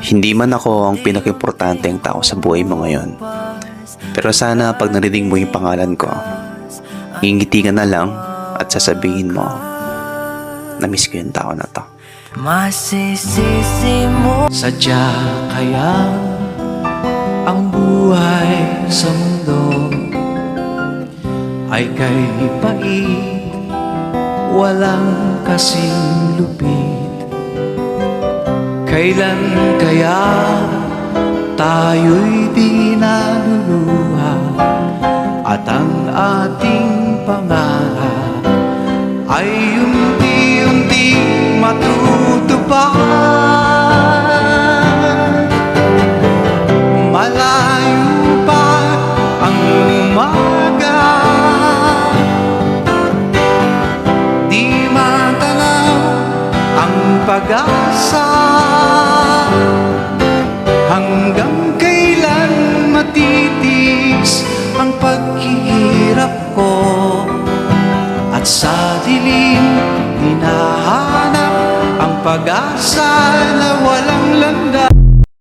Hindi man ako ang pinakimportanteng tao sa buhay mo ngayon. Pero sana pag narinig mo yung pangalan ko, ngingiti ka na lang at sasabihin mo, na-miss ko yung tao na to. Masisisi mo Sadya kaya ang buhay sa mundo ay kay pait, walang kasing. Kailan kaya tayo'y di naluluha? At ang ating pangarap ay unti-unti matutupad. Malayo pa ang umaga. Di matanaw ang pag-asa dilim hinahanap ang pag-asa na